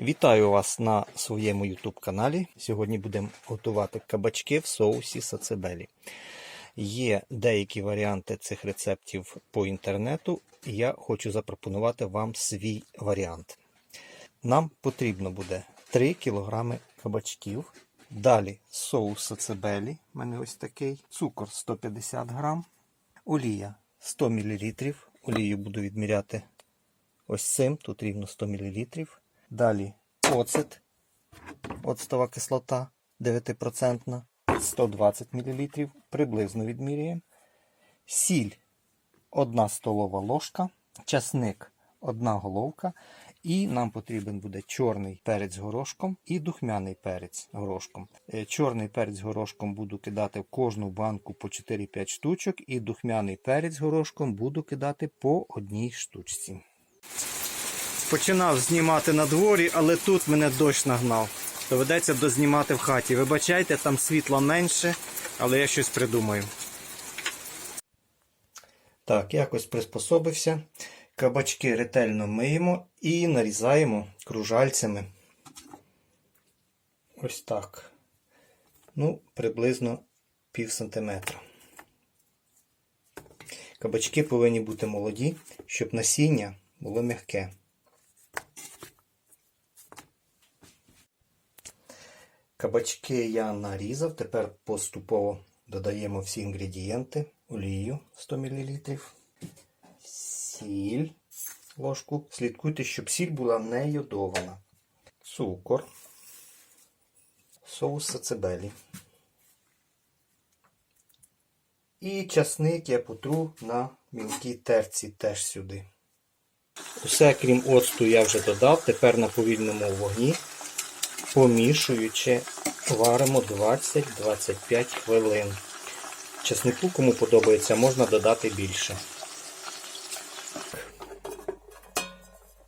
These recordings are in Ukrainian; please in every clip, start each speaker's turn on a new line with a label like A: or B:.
A: Вітаю вас на своєму YouTube каналі. Сьогодні будемо готувати кабачки в соусі сацебелі. Є деякі варіанти цих рецептів по інтернету, і я хочу запропонувати вам свій варіант. Нам потрібно буде 3 кг кабачків. Далі соус сацебелі, у мене ось такий, цукор 150 г, олія 100 мл. Олію буду відміряти ось цим, тут рівно 100 мл. Далі оцет, оцтова кислота 9%, 120 мл, приблизно відмірюємо. Сіль 1 столова ложка, часник 1 головка. І нам потрібен буде чорний перець горошком і духмяний перець горошком. Е, Чорний перець горошком буду кидати в кожну банку по 4-5 штучок, і духмяний перець горошком буду кидати по одній штучці. Починав знімати на дворі, але тут мене дощ нагнав. Доведеться дознімати в хаті. Вибачайте, там світла менше, але я щось придумаю. Так, якось приспособився. Кабачки ретельно миємо і нарізаємо кружальцями. Ось так. Ну, приблизно пів сантиметра. Кабачки повинні бути молоді, щоб насіння було м'яке. Кабачки я нарізав. Тепер поступово додаємо всі інгредієнти. Олію 100 мл, сіль ложку. Слідкуйте, щоб сіль була не йодована. Цукор, соус сацебелі. І часник я потру на мілкій терці теж сюди. Усе, крім оцту, я вже додав. Тепер на повільному вогні, помішуючи, варимо 20-25 хвилин. Часнику, кому подобається, можна додати більше.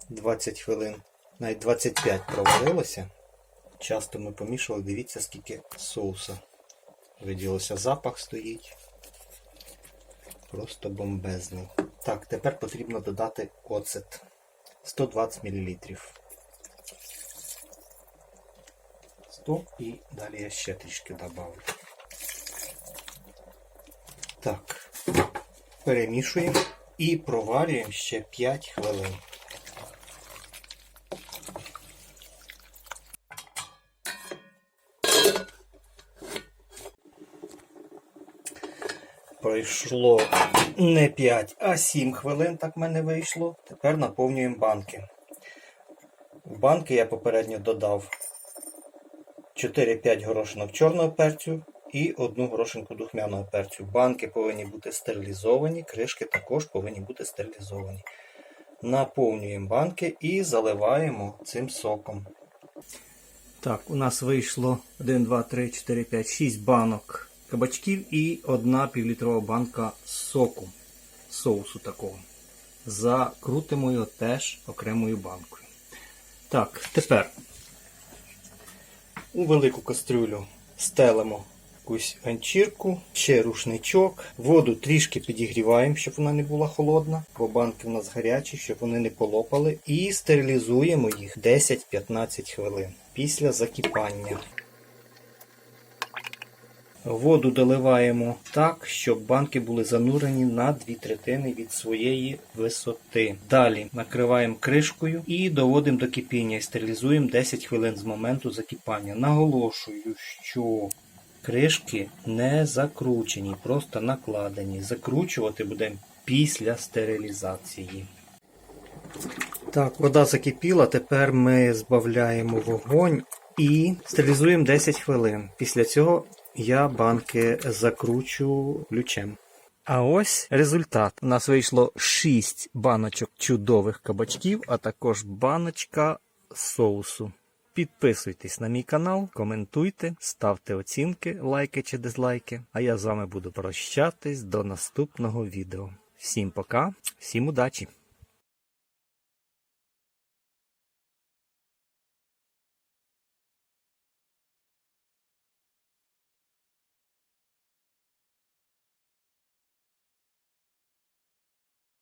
A: 20 хвилин, навіть 25 проварилося. Часто ми помішували, дивіться, скільки соуса. Виділося, запах стоїть. Просто бомбезний. Так, тепер потрібно додати оцет 120 мл. 100 і далі я ще трішки добавлю. Так, перемішуємо і проварюємо ще 5 хвилин. Пройшло не 5, а 7 хвилин, так в мене вийшло. Тепер наповнюємо банки. В банки я попередньо додав 4-5 горошинок чорного перцю і одну горошинку духмяного перцю. Банки повинні бути стерилізовані, кришки також повинні бути стерилізовані. Наповнюємо банки і заливаємо цим соком. Так, у нас вийшло 1, 2, 3, 4, 5, 6 банок кабачків і одна півлітрова банка соку, соусу такого. Закрутимо його теж окремою банкою. Так, тепер у велику кастрюлю стелимо якусь ганчірку, ще рушничок, воду трішки підігріваємо, щоб вона не була холодна, бо банки в нас гарячі, щоб вони не полопали. І стерилізуємо їх 10-15 хвилин після закипання. Воду доливаємо так, щоб банки були занурені на дві третини від своєї висоти. Далі накриваємо кришкою і доводимо до кипіння і стерилізуємо 10 хвилин з моменту закипання. Наголошую, що кришки не закручені, просто накладені. Закручувати будемо після стерилізації. Так, вода закипіла, тепер ми збавляємо вогонь і стерилізуємо 10 хвилин. Після цього я банки закручу ключем. А ось результат. У нас вийшло 6 баночок чудових кабачків, а також баночка соусу. Підписуйтесь на мій канал, коментуйте, ставте оцінки, лайки чи дизлайки. А я з вами буду прощатись до наступного відео. Всім пока, всім удачі!